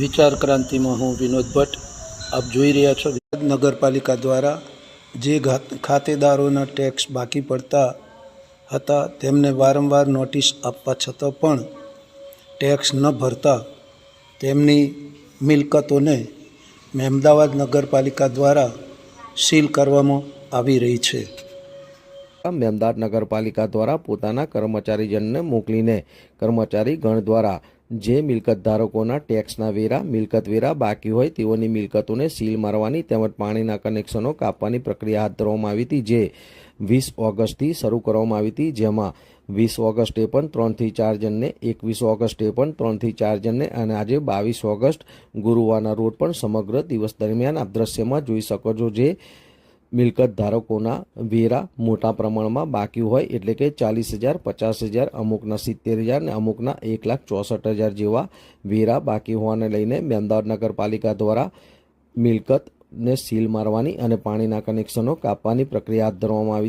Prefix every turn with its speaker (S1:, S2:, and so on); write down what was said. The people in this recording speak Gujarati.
S1: વિચાર ક્રાંતિમાં હું વિનોદ ભટ્ટ, આપ જોઈ રહ્યા છો નગરપાલિકા દ્વારા જે ખાતેદારોના ટેક્સ બાકી પડતા હતા, તેમને વારંવાર નોટિસ આપવા છતાં પણ ટેક્સ ન ભરતા તેમની મિલકતોને મહેમદાવાદ નગરપાલિકા દ્વારા સીલ કરવામાં આવી રહી છે.
S2: અમદાવાદ નગરપાલિકા દ્વારા પોતાના કર્મચારીજનને મોકલીને કર્મચારી ગણ દ્વારા જે મિલકત ધારકોના ટેક્સના વેરા, મિલકત વેરા બાકી હોય તેઓની મિલકતોને સીલ મારવાની તેમજ પાણીના કનેક્શનો કાપવાની પ્રક્રિયા હાથ ધરવામાં આવી હતી, જે વીસ ઓગસ્ટથી શરૂ કરવામાં આવી હતી, જેમાં વીસ ઓગસ્ટે પણ ત્રણથી ચાર જણને, એકવીસ ઓગસ્ટે પણ ત્રણથી ચાર જણને અને આજે બાવીસ ઓગસ્ટ ગુરુવારના રોડ પણ સમગ્ર દિવસ દરમિયાન આપ દ્રશ્યમાં જોઈ શકો છો, જે મિલકત ધારકોના વેરા મોટા પ્રમાણમાં બાકી હોય એટલે કે ચાલીસ હજાર, પચાસ હજાર, અમુકના સિત્તેર હજાર અને અમુકના એક લાખ ચોસઠ હજાર જેવા વેરા બાકી હોવાને લઈને અમદાવાદ નગરપાલિકા દ્વારા મિલકતને સીલ મારવાની અને પાણીના કનેક્શનો કાપવાની પ્રક્રિયા હાથ ધરવામાં આવી